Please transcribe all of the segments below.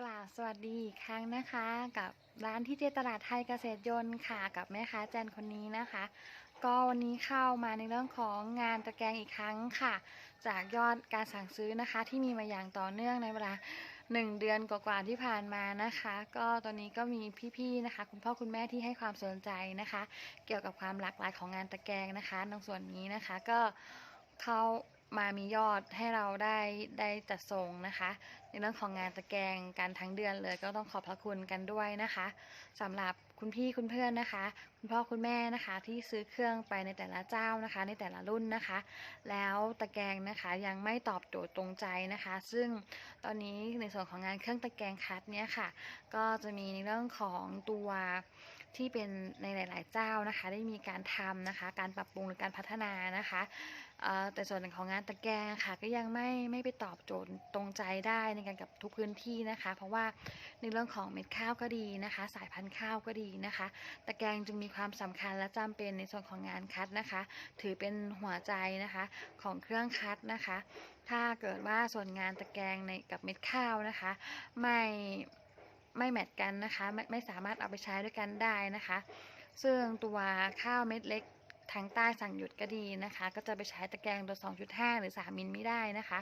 กล่าวสวัสดีอีกครั้งนะคะ กับร้านที่เจตลาดไทยเกษตรยนต์ค่ะกับแม่ค้าแจนคนนี้นะคะ ก็วันนี้เข้ามาในเรื่องของงานตะแกรงอีกครั้งค่ะ จากยอดการสั่งซื้อนะคะ ที่มีมาอย่างต่อเนื่องในเวลา 1 เดือนกว่าๆที่ผ่านมานะคะ ก็ตอนนี้ก็มีพี่ๆนะคะ คุณพ่อคุณแม่ที่ให้ความสนใจนะคะ เกี่ยวกับความหลากหลายของงานตะแกรงนะคะตรงส่วนนี้นะคะก็เข้า มามียอดให้เราได้ได้จัดส่งนะคะ ในเรื่องของงานตะแกรงการทั้งเดือนเลยก็ต้องขอบพระคุณกันด้วยนะคะสำหรับคุณพี่คุณเพื่อนนะคะ คุณพ่อคุณแม่นะคะที่ซื้อเครื่องไปในแต่ละเจ้านะคะ ในแต่ละรุ่นนะคะ แล้วตะแกรงนะคะยังไม่ตอบโจทย์ตรงใจนะคะ ซึ่งตอนนี้ในส่วนของงานเครื่องตะแกรงคัดเนี่ยค่ะ ก็จะมีในเรื่องของตัวที่เป็นในหลาย ๆ เจ้านะคะ ได้มีการทำนะคะ การปรับปรุงหรือการพัฒนานะคะ แต่ส่วนของงานตะแกรงค่ะก็ยังไม่ไม่ไปตอบโจทย์ตรงใจได้ในการกับทุกพื้นที่นะคะ เพราะว่าในเรื่องของเม็ดข้าวก็ดีนะคะ สายพันธุ์ข้าวก็ดีนะคะ ตะแกรงจึงมีความสำคัญและจำเป็นในส่วนของงานคัดนะคะ ถือเป็นหัวใจนะคะของเครื่องคัดนะคะ ถ้าเกิดว่าส่วนงานตะแกรงในกับเม็ดข้าวนะคะ ไม่ไม่แมทกันนะคะ ไม่ไม่สามารถเอาไปใช้ด้วยกันได้นะคะ ซึ่งตัวข้าวเม็ดเล็ก ทางใต้สั่งหยุดก็ดีนะคะ ก็จะไปใช้ตะแกรงตัว 2.5 หรือ 3 มิลไม่ได้นะคะ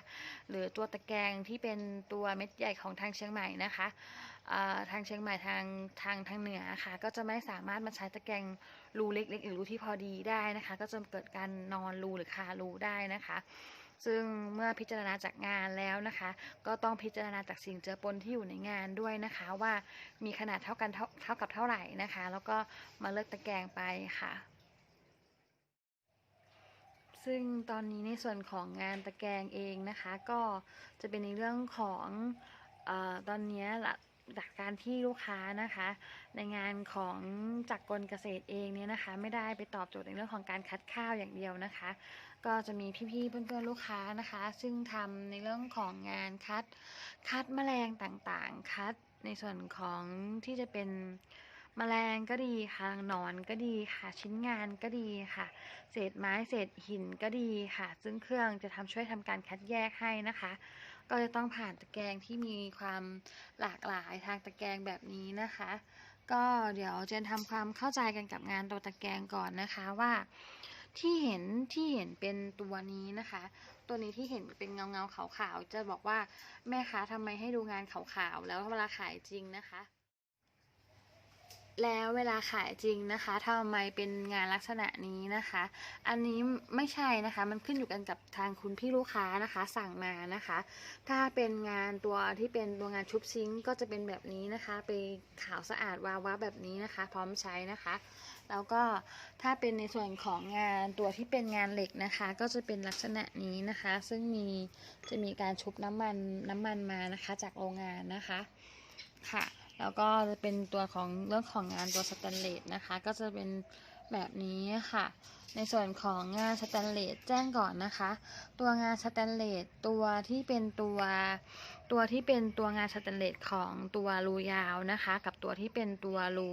หรือตัวตะแกรงที่เป็นตัวเม็ดใหญ่ของทางเชียงใหม่นะคะทางเชียงใหม่ทางทางทางเหนือค่ะ ก็จะไม่สามารถมาใช้ตะแกรงรูเล็กๆหรือรูที่พอดีได้นะคะ ก็จะเกิดการนอนรูหรือคารูได้นะคะ ซึ่งเมื่อพิจารณาจากงานแล้วนะคะ ก็ต้องพิจารณาจากสิ่งเจือปนที่อยู่ในงานด้วยนะคะ ว่ามีขนาดเท่ากันเท่าเท่ากับเท่าไหร่นะคะ แล้วก็มาเลือกตะแกรงไปค่ะ ซึ่งตอนนี้ในส่วนของงานตะแกรงเองนะคะ ก็จะเป็นในเรื่องของอตอนนี้หละจากการที่ลูกค้านะคะ ในงานของจากกลเกษตรเองเนี่ยนะคะ ไม่ได้ไปตอบโจทย์ในเรื่องของการคัดข้าวอย่างเดียวนะคะ ก็จะมีพี่ๆเพื่อนๆลูกค้านะคะ ซึ่งทำในเรื่องของงานคัดคัดแมลงต่างๆ คัดในส่วนของที่จะเป็น แมลงก็ดีค่ะนอนก็ดีค่ะ ชิ้นงานก็ดีค่ะ เศษไม้เศษหินก็ดีค่ะ ซึ่งเครื่องจะทำช่วยทำการคัดแยกให้นะคะ ก็จะต้องผ่านตะแกรงที่มีความหลากหลายทางตะแกรงแบบนี้นะคะ ก็เดี๋ยวเจนทำความเข้าใจกันกับงานตัวตะแกรงก่อนนะคะว่าที่เห็นที่เห็นเป็นตัวนี้นะคะ ตัวนี้ที่เห็นเป็นเงาเงาขาวๆจะบอกว่าแม่ค้าทำไมให้ดูงานขาวๆแล้วเวลาขายจริงนะคะ แล้วเวลาขายจริงนะคะทำไมเป็นงานลักษณะนี้นะคะ อันนี้ไม่ใช่นะคะ มันขึ้นอยู่กันกับทางคุณพี่ลูกค้านะคะ สั่งมานะคะ ถ้าเป็นงานตัวที่เป็นตัวงานชุบซิงก์ก็จะเป็นแบบนี้นะคะ ไปขาวสะอาดวาวาแบบนี้นะคะ พร้อมใช้นะคะ แล้วก็ถ้าเป็นในส่วนของงานตัวที่เป็นงานเหล็กนะคะ ก็จะเป็นลักษณะนี้นะคะ ซึ่งมีจะมีการชุบน้ำมันน้ำมันมานะคะ จากโรงงานนะคะค่ะ แล้วก็จะเป็นตัวของเรื่องของงานตัวสแตนเลสนะคะ ก็จะเป็นแบบนี้ค่ะ ในส่วนของงานสแตนเลสแจ้งก่อนนะคะ ตัวงานสแตนเลสตัวที่เป็นตัวตัวที่เป็นตัวงานสแตนเลสของตัวรูยาวนะคะ กับตัวที่เป็นตัวรู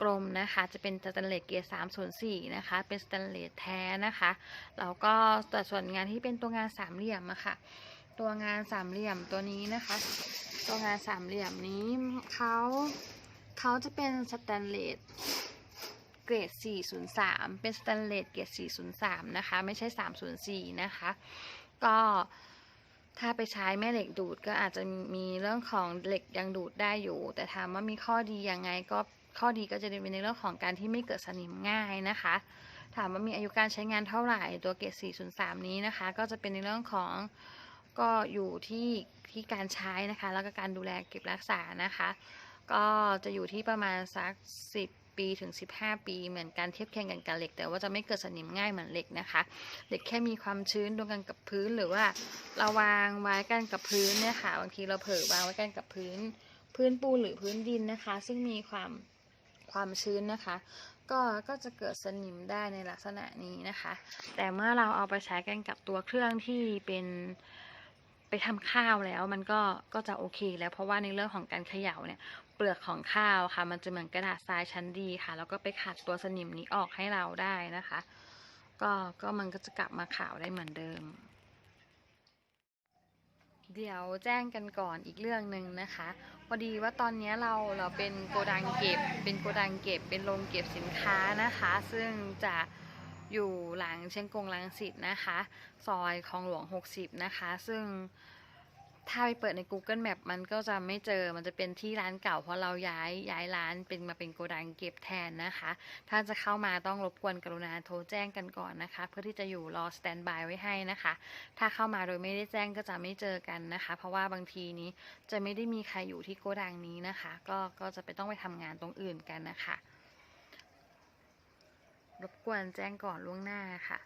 กลมนะคะ จะเป็นสแตนเลสเกียรด3ส่วน4นะคะ เป็นสแตนเลสแท้นะคะแล้วก็แต่ส่วนงานที่เป็นตัวงานสามเหลี่ยมอะค่ะ ตัวงานสามเหลี่ยมตัวนี้นะคะ ตัวงานสามเหลี่ยมนี้เขาเขาจะเป็นสแตนเลสเกรด 403 เป็นสแตนเลสเกรด 403 นะคะ ไม่ใช่ 304 นะคะ ก็ถ้าไปใช้แม่เหล็กดูดก็อาจจะมีเรื่องของเหล็กยังดูดได้อยู่ แต่ถามว่ามีข้อดียังไงก็ข้อดีก็จะเป็นในเรื่องของการที่ไม่เกิดสนิมง่ายนะคะ ถามว่ามีอายุการใช้งานเท่าไหร่ตัวเกรด 403 นี้นะคะ ก็จะเป็นในเรื่องของ ก็อยู่ที่ที่การใช้นะคะ แล้วก็การดูแลเก็บรักษานะคะ ก็จะอยู่ที่ประมาณสัก 10 ปีถึง 15 ปีเหมือนกันเทียบเคียงกันกับเหล็ก แต่ว่าจะไม่เกิดสนิมง่ายเหมือนเหล็กนะคะเหล็กแค่มีความชื้นตรงกันกับพื้นหรือว่าเราวางไว้กันกับพื้นเนี่ยค่ะบางทีเราเผลอวางไว้กันกับพื้น พื้นปูนหรือพื้นดินนะคะ ซึ่งมีความความชื้นนะคะ ก็ก็จะเกิดสนิมได้ในลักษณะนี้นะคะ แต่เมื่อเราเอาไปใช้กันกับตัวเครื่องที่เป็น ทำข้าวแล้วมันก็ก็จะโอเค แล้วเพราะว่าในเรื่องของการเขย่าเนี่ยเปลือกของข้าวค่ะ มันจะเหมือนกระดาษทรายชั้นดีค่ะ แล้วก็ไปขัดตัวสนิมนี้ออกให้เราได้นะคะ ก็ก็มันก็จะกลับมาขาวได้เหมือนเดิม เดี๋ยวแจ้งกันก่อนอีกเรื่องหนึ่งนะคะพอดีว่าตอนนี้เราเราเป็นโกดังเก็บ เป็นโกดังเก็บเป็นโรงเก็บสินค้านะคะ ซึ่งจะ อยู่หลังเชียงกงลังสิตนะคะ ซอยคลองหลวง 60 นะคะ ซึ่งถ้าไปเปิดใน Google Map มันก็จะไม่เจอ มันจะเป็นที่ร้านเก่าเพราะเราย้ายย้ายร้านเป็นมาเป็นโกดังเก็บแทนนะคะ ถ้าจะเข้ามาต้องรบกวนกรุณาโทรแจ้งกันก่อนนะคะ เพื่อที่จะอยู่รอสแตนบายไว้ให้นะคะ ถ้าเข้ามาโดยไม่ได้แจ้งก็จะไม่เจอกันนะคะ เพราะว่าบางทีนี้จะไม่ได้มีใครอยู่ที่โกดังนี้นะคะ ก็ก็จะไปต้องไปทำงานตรงอื่นกันนะคะ รบกวนแจ้งก่อนล่วงหน้าค่ะ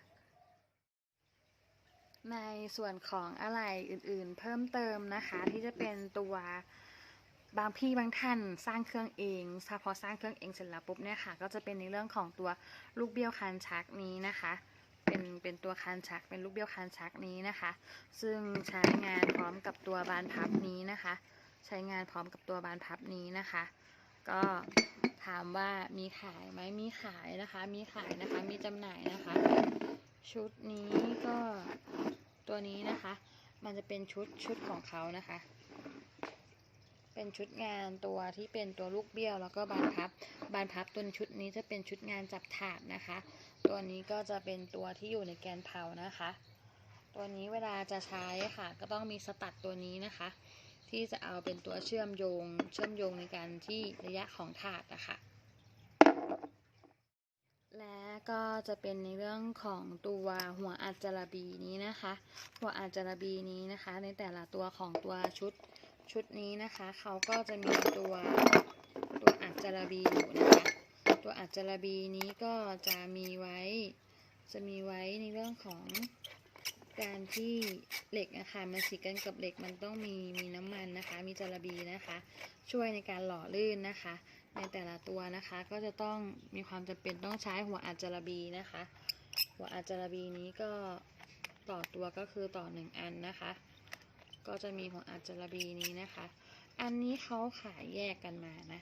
ในส่วนของอะไรอื่นๆ เพิ่มเติมนะคะ ที่จะเป็นตัวบางพี่บางท่านสร้างเครื่องเองถ้าพอสร้างเครื่องเองเสร็จแล้วปุ๊บเนี่ยค่ะ ก็จะเป็นในเรื่องของตัวลูกเบี้ยวคันชักนี้นะคะ เป็นเป็นตัวคันชัก เป็นลูกเบี้ยวคันชักนี้นะคะ ซึ่งใช้งานพร้อมกับตัวบานพับนี้นะคะ ใช้งานพร้อมกับตัวบานพับนี้นะคะ ก็ถามว่ามีขายไหมมีขายนะคะ มีขายนะคะ มีจำหน่ายนะคะ ชุดนี้ก็ตัวนี้นะคะ มันจะเป็นชุดชุดของเขานะคะ เป็นชุดงานตัวที่เป็นตัวลูกเบี้ยวแล้วก็บานพับ บานพับตัวชุดนี้จะเป็นชุดงานจับถาดนะคะ ตัวนี้ก็จะเป็นตัวที่อยู่ในแกนเผานะคะ ตัวนี้เวลาจะใช้ค่ะ ก็ต้องมีสตัดตัวนี้นะคะ ที่จะเอาเป็นตัวเชื่อมโยง เชื่อมโยงในการที่ระยะของถาดนะคะและก็จะเป็นในเรื่องของตัวหัวอัจจระบีนี้นะคะ หัวอัจจระบีนี้นะคะ ในแต่ละตัวของตัวชุดชุดนี้นะคะเขาก็จะมีตัวตัวอัจจระบีอยู่นะคะตัวอัจจระบีนี้ก็จะมีไว้จะมีไว้ในเรื่องของ การที่เหล็กนะคะมันฉีกกันกับเหล็กมันต้องมีมีน้ำมันนะคะ มีจาระบีนะคะ ช่วยในการหล่อลื่นนะคะ ในแต่ละตัวนะคะก็จะต้องมีความจำเป็นต้องใช้หัวอัจจระบีนะคะ หัวอัจจระบีนี้ก็ต่อตัวก็คือต่อหนึ่งอันนะคะ ก็จะมีหัวอัจจระบีนี้นะคะ อันนี้เขาขายแยกกันมานะ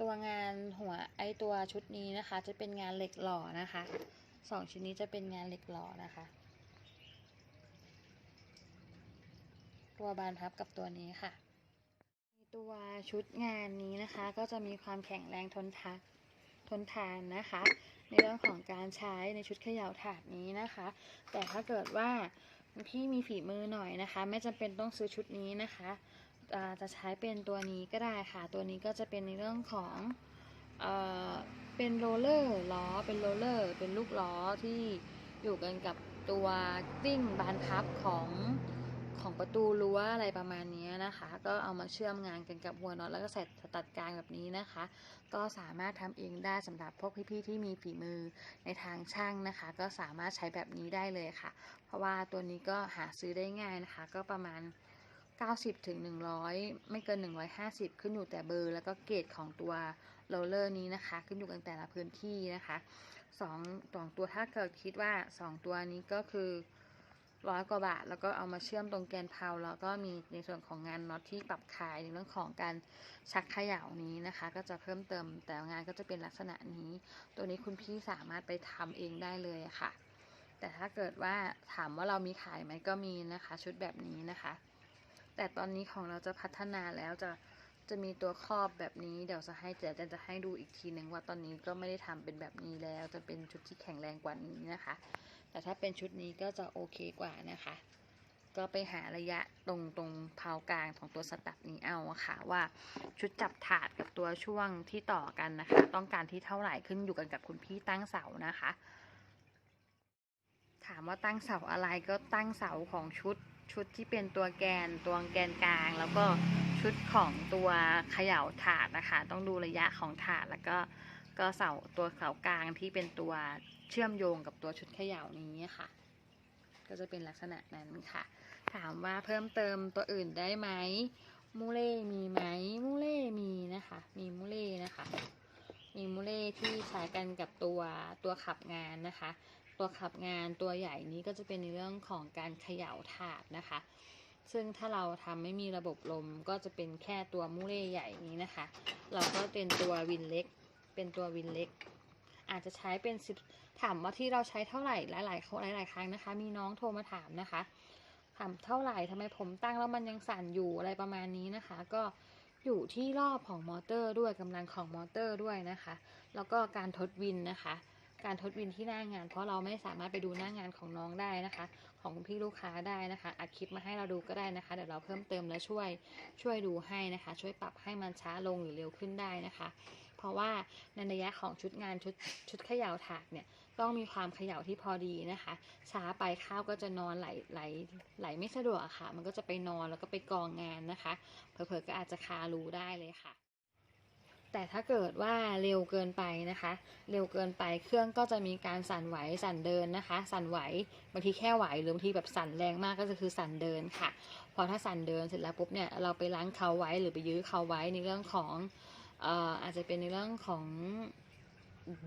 ตัวงานหัวไอตัวชุดนี้นะคะ จะเป็นงานเหล็กหล่อนะคะสองชุดนี้จะเป็นงานเหล็กหล่อนะคะ ตัวบานพับกับตัวนี้ค่ะตัวชุดงานนี้นะคะ ก็จะมีความแข็งแรงทนทานทนทานนะคะ ในเรื่องของการใช้ในชุดเขย่าถาดนี้นะคะ แต่ถ้าเกิดว่าพี่มีฝีมือหน่อยนะคะ ไม่จำเป็นต้องซื้อชุดนี้นะคะจะใช้เป็นตัวนี้ก็ได้ค่ะ ตัวนี้ก็จะเป็นในเรื่องของเอเป็นโรลเลอร์ล้อเป็นโรลเลอร์เป็นลูกล้อที่อยู่กันกับตัวติ้งบานพับของของ ประตูรั้วอะไรประมาณนี้นะคะ ก็เอามาเชื่อมงานกันกับหัวน็อตแล้วก็ใส่สตัดกลางแบบนี้นะคะ ก็สามารถทำเองได้สำหรับพวกพี่ๆที่มีฝีมือในทางช่างนะคะ ก็สามารถใช้แบบนี้ได้เลยค่ะ เพราะว่าตัวนี้ก็หาซื้อได้ง่ายนะคะ ก็ประมาณ 90ถึง100 ไม่เกิน 150 ขึ้นอยู่แต่เบอร์แล้วก็เกรดของตัวโรลเลอร์นี้นะคะ ขึ้นอยู่กันแต่ละพื้นที่นะคะสองสองตัวถ้าเกิดคิดว่า 2 ตัวนี้ก็คือ ร้อยกว่าบาท แล้วก็เอามาเชื่อมตรงแกนเพาแล้วก็มีในส่วนของงานน็อตที่ปรับขายในเรื่องของการชักเขย่านี้นะคะ ก็จะเพิ่มเติมแต่งานก็จะเป็นลักษณะนี้ ตัวนี้คุณพี่สามารถไปทำเองได้เลยค่ะ แต่ถ้าเกิดว่าถามว่าเรามีขายไหมก็มีนะคะ ชุดแบบนี้นะคะ แต่ตอนนี้ของเราจะพัฒนาแล้วจะจะมีตัวครอบแบบนี้เดี๋ยวจะให้เดี๋ยวจะให้ดูอีกทีหนึ่งว่าตอนนี้ก็ไม่ได้ทำเป็นแบบนี้แล้ว จะเป็นชุดที่แข็งแรงกว่านี้นะคะ แต่ถ้าเป็นชุดนี้ก็จะโอเคกว่านะคะ ก็ไปหาระยะตรงตรงเพากลางของตัวสตัดนี้เอาะค่ะ ว่าชุดจับถาดกับตัวช่วงที่ต่อกันนะคะ ต้องการที่เท่าไหร่ขึ้นอยู่กันกับคุณพี่ตั้งเสานะคะ ถามว่าตั้งเสาอะไรก็ตั้งเสาของชุดชุดที่เป็นตัวแกนตัวแกนกลาง แล้วก็ชุดของตัวเขย่าถาดนะคะ ต้องดูระยะของถาดแล้วก็ก็เสาตัวเสากลางที่เป็นตัว เชื่อมโยงกับตัวชุดเขย่านี้ค่ะ ก็จะเป็นลักษณะนั้นค่ะ ถามว่าเพิ่มเติมตัวอื่นได้ไหมมูเล่มีไหมมูเล่มีนะคะ มีมูเล่นะคะ มีมูเล่ที่ใช้กันกับตัวตัวขับงานนะคะ ตัวขับงานตัวใหญ่นี้ก็จะเป็นในเรื่องของการเขย่าถาดนะคะ ซึ่งถ้าเราทำไม่มีระบบลมก็จะเป็นแค่ตัวมูเล่ใหญ่นี้นะคะ เราก็เป็นตัววินเล็ก เป็นตัววินเล็ก อาจจะใช้เป็นสิบ ถามว่าที่เราใช้เท่าไหร่หลายๆหลาย ๆ ครั้งนะคะ มีน้องโทรมาถามนะคะ ถามเท่าไหร่ทำไมผมตั้งแล้วมันยังสั่นอยู่อะไรประมาณนี้นะคะ ก็อยู่ที่รอบของมอเตอร์ด้วยกำลังของมอเตอร์ด้วยนะคะ แล้วก็การทดวินนะคะ การทดวินที่หน้างาน เพราะเราไม่สามารถไปดูหน้างานของน้องได้นะคะ ของพี่ลูกค้าได้นะคะอัดคลิปมาให้เราดูก็ได้นะคะเดี๋ยวเราเพิ่มเติมและช่วยช่วยดูให้นะคะ ช่วยปรับให้มันช้าลงหรือเร็วขึ้นได้นะคะ เพราะว่าในระยะของชุดงานชุดชุดเขย่าถากเนี่ย ต้องมีความเขย่าที่พอดีนะคะ ช้าไปข้าวก็จะนอนไหลไหลไหลไม่สะดวกค่ะ มันก็จะไปนอนแล้วก็ไปกองงานนะคะเผลอๆก็อาจจะคารูได้เลยค่ะ แต่ถ้าเกิดว่าเร็วเกินไปนะคะ เร็วเกินไปเครื่องก็จะมีการสั่นไหวสั่นเดินนะคะ สั่นไหวบางทีแค่ไหวหรือบางทีแบบสั่นแรงมากก็จะคือสั่นเดินค่ะ พอถ้าสั่นเดินเสร็จแล้วปุ๊บเนี่ยเราไปล้างเขาไว้หรือไปยื้อเขาไว้ในเรื่องของอออาจจะเป็นในเรื่องของ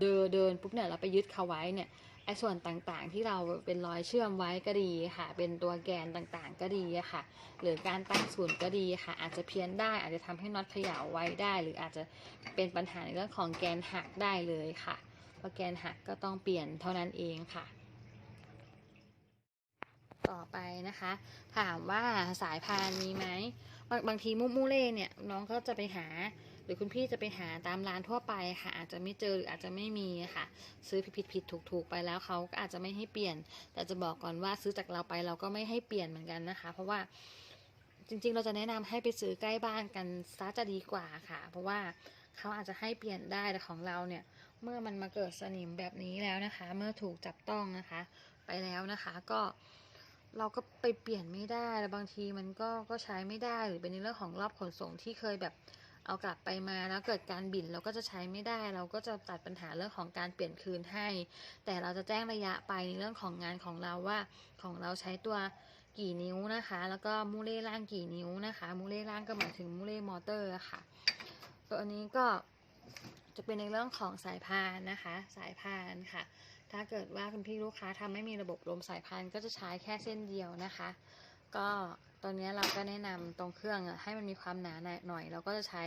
เดินเดินปุ๊บเนี่ยเราไปยึดเขาไว้เนี่ยไอ้ส่วนต่างๆ ที่เราเป็นรอยเชื่อมไว้ก็ดีค่ะ เป็นตัวแกนต่างๆ ก็ดีค่ะ หรือการตั้งศูนย์ก็ดีค่ะ อาจจะเพี้ยนได้ อาจจะทำให้น็อตเขย่าไว้ได้ หรืออาจจะเป็นปัญหาในเรื่องของแกนหักได้เลยค่ะเพราะแกนหักก็ต้องเปลี่ยนเท่านั้นเองค่ะต่อไปนะคะ ถามว่าสายพานมีไหมบางบางทีมุมูเล่เนี่ยน้องก็จะไปหา หรือคุณพี่จะไปหาตามร้านทั่วไปค่ะ อาจจะไม่เจอหรืออาจจะไม่มีค่ะ ซื้อผิดผิดผดถูกถูกๆไปแล้วเขาก็อาจจะไม่ให้เปลี่ยน แต่จะบอกก่อนว่าซื้อจากเราไปเราก็ไม่ให้เปลี่ยนเหมือนกันนะคะ เพราะว่าจริงๆ เราจะแนะนำให้ไปซื้อใกล้บ้านกันซะจะดีกว่าค่ะ เพราะว่าเขาอาจจะให้เปลี่ยนได้แต่ของเราเนี่ย เมื่อมันมาเกิดสนิมแบบนี้แล้วนะคะ เมื่อถูกจับต้องนะคะ ไปแล้วนะคะก็เราก็ไปเปลี่ยนไม่ได้แล้วบางทีมันก็ก็ใช้ไม่ได้หรือเป็นในเรื่องของรอบขนส่งที่เคยแบบ เอากลับไปมาแล้วเกิดการบินเราก็จะใช้ไม่ได้ เราก็จะตัดปัญหาเรื่องของการเปลี่ยนคืนให้ แต่เราจะแจ้งระยะไปในเรื่องของงานของเราว่าของเราใช้ตัวกี่นิ้วนะคะ แล้วก็มูเล่ล่างกี่นิ้วนะคะ มูเล่ล่างก็หมายถึงมูเล่มอเตอร์ค่ะ ตัวนี้ก็จะเป็นในเรื่องของสายพานนะคะ สายพานค่ะ ถ้าเกิดว่าคุณพี่ลูกค้าทำไม่มีระบบลมสายพานก็จะใช้แค่เส้นเดียวนะคะ ก็ ตอนนี้เราก็แนะนำตรงเครื่องให้มันมีความหนาหน่อย เราก็จะใช้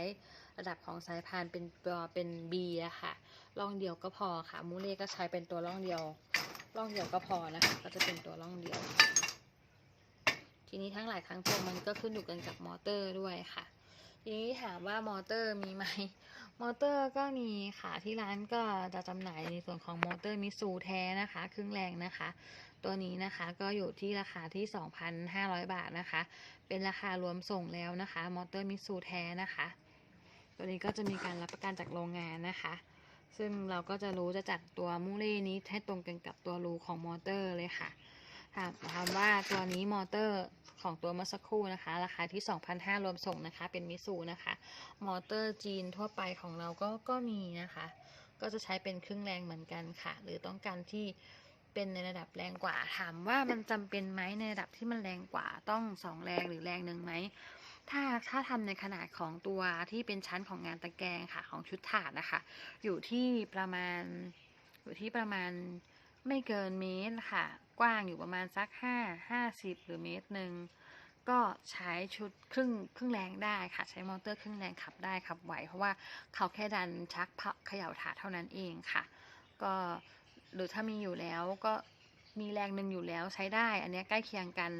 ระดับของสายพานเป็นตัวเป็น B อะค่ะร่องเดียวก็พอค่ะ มูเล่ก็ใช้เป็นตัวร่องเดียวร่องเดียวก็พอนะคะ ก็จะเป็นตัวร่องเดียว ทีนี้ทั้งหลายทั้งปวงมันก็ขึ้นอยู่กันกับมอเตอร์ด้วยค่ะ ทีนี้ถามว่ามอเตอร์มีไหมมอเตอร์ก็มีค่ะที่ร้านก็จะจำหน่ายในส่วนของมอเตอร์มิสูแท้นะคะ ครึ่งแรงนะคะ ตัวนี้นะคะก็อยู่ที่ราคาที่ 2,500 บาทนะคะ เป็นราคารวมส่งแล้วนะคะ มอเตอร์มิสูแท้นะคะ ตัวนี้ก็จะมีการรับประกันจากโรงงานนะคะ ซึ่งเราก็จะรู้จะจัดตัวมูเล่นี้ให้ตรงกันกับตัวรูของมอเตอร์เลยค่ะถามถามว่าตัวนี้มอเตอร์ของตัวเมื่อสักครู่นะคะ ราคาที่ 2,500 รวมส่งนะคะ เป็นมิสูนะคะ มอเตอร์จีนทั่วไปของเราก็ก็มีนะคะ ก็จะใช้เป็นครึ่งแรงเหมือนกันค่ะ หรือต้องการที่ เป็นในระดับแรงกว่า ถามว่ามันจำเป็นไหมในระดับที่มันแรงกว่าต้องสองแรงหรือแรงหนึ่งไหมถ้าถ้าทำในขนาดของตัวที่เป็นชั้นของงานตะแกรงค่ะของชุดถาดนะคะ อยู่ที่ประมาณอยู่ที่ประมาณไม่เกินเมตรค่ะ กว้างอยู่ประมาณสักห้าห้าสิบหรือเมตรหนึ่งก็ใช้ชุดครึ่งครึ่งแรงได้ค่ะ ใช้มอเตอร์ครึ่งแรงขับได้ขับไหวเพราะว่าเขาแค่ดันชักพักเขย่าถาดเท่านั้นเองค่ะ ก็ หรือถ้ามีอยู่แล้วก็มีแรงหนึ่งอยู่แล้วใช้ได้ อันนี้ใกล้เคียงกัน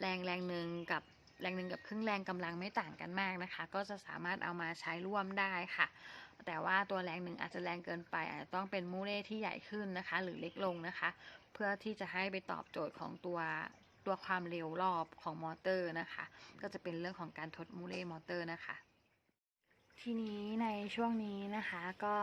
แรงแรงหนึ่งกับแรงหนึ่งกับครึ่งแรงกำลังไม่ต่างกันมากนะคะ ก็จะสามารถเอามาใช้ร่วมได้ค่ะ แต่ว่าตัวแรงหนึ่งอาจจะแรงเกินไป อาจจะต้องเป็นมูเล่ที่ใหญ่ขึ้นนะคะ หรือเล็กลงนะคะ เพื่อที่จะให้ไปตอบโจทย์ของตัวตัวความเร็วรอบของมอเตอร์นะคะ ก็จะเป็นเรื่องของการทดมูเล่มอเตอร์นะคะ ทีนี้ในช่วงนี้นะคะก็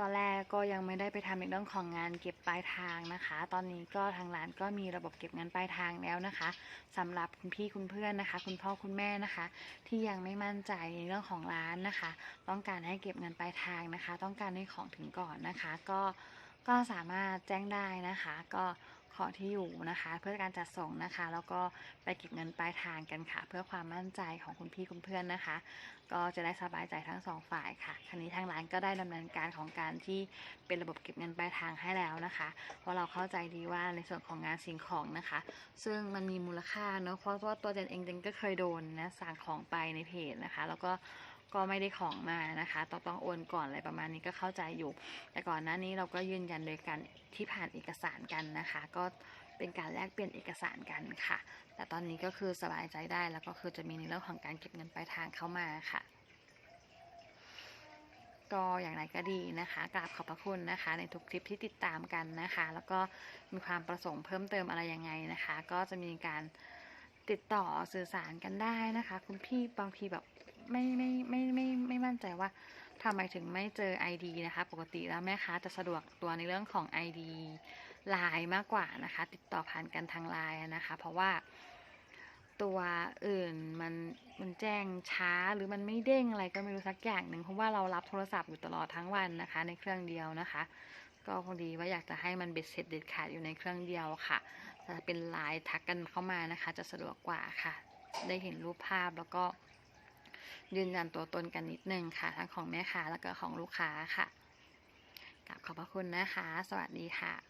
ตอนแรกก็ยังไม่ได้ไปทำในเรื่องของงานเก็บปลายทางนะคะ ตอนนี้ก็ทางร้านก็มีระบบเก็บงานปลายทางแล้วนะคะสำหรับคุณพี่คุณเพื่อนนะคะ คุณพ่อคุณแม่นะคะ ที่ยังไม่มั่นใจในเรื่องของร้านนะคะ ต้องการให้เก็บเงินปลายทางนะคะ ต้องการให้ของถึงก่อนนะคะ ก็ก็สามารถแจ้งได้นะคะ ก็ ขอที่อยู่นะคะ เพื่อการจัดส่งนะคะ แล้วก็ไปเก็บเงินปลายทางกันค่ะ เพื่อความมั่นใจของคุณพี่คุณเพื่อนนะคะ ก็จะได้สบายใจทั้งสองฝ่ายค่ะคันนี้ทางร้านก็ได้ดำเนินการของการที่เป็นระบบเก็บเงินปลายทางให้แล้วนะคะเพราะเราเข้าใจดีว่าในส่วนของงานสิ่งของนะคะ ซึ่งมันมีมูลค่าเนอะเพราะว่าตัวเจนเองเจนก็เคยโดนนะสั่งของไปในเพจนะคะ แล้วก็ ก็ไม่ได้ของมานะคะต้องต้องโอนก่อนอะไรประมาณนี้ก็เข้าใจอยู่ แต่ก่อนหน้านี้เราก็ยืนยันโดยการที่ผ่านเอกสารกันนะคะ ก็เป็นการแลกเปลี่ยนเอกสารกันค่ะ แต่ตอนนี้ก็คือสบายใจได้แล้วก็คือจะมีในเรื่องของการเก็บเงินปลายทางเข้ามาค่ะก็อย่างไรก็ดีนะคะกราบขอบพระคุณนะคะ ในทุกคลิปที่ติดตามกันนะคะ แล้วก็มีความประสงค์เพิ่มเติมอะไรยังไงนะคะ ก็จะมีการติดต่อสื่อสารกันได้นะคะ คุณพี่บางทีแบบ ไม่ไม่ไม่ไม่ไม่มั่นใจว่าทำไมถึงไม่เจอ ID นะคะ ปกติแล้วแม่ค้าจะสะดวกตัวในเรื่องของ ID ไลน์มากกว่านะคะ ติดต่อผ่านกันทางไลน์นะคะ เพราะว่าตัวอื่นมันมันแจ้งช้าหรือมันไม่เด้งอะไรก็ไม่รู้สักอย่างหนึ่งเพราะว่าเรารับโทรศัพท์อยู่ตลอดทั้งวันนะคะ ในเครื่องเดียวนะคะ ก็พอดีว่าอยากจะให้มันเบ็ดเสร็จเด็ดขาดอยู่ในเครื่องเดียวค่ะแต่ถ้าเป็นไลน์ทักกันเข้ามานะคะ จะสะดวกกว่าค่ะ ได้เห็นรูปภาพแล้วก็ ยืนยันตัวตนกันนิดนึงค่ะ ทั้งของแม่ค้าแล้วก็ของลูกค้าค่ะกลับขอบพระคุณนะคะ สวัสดีค่ะ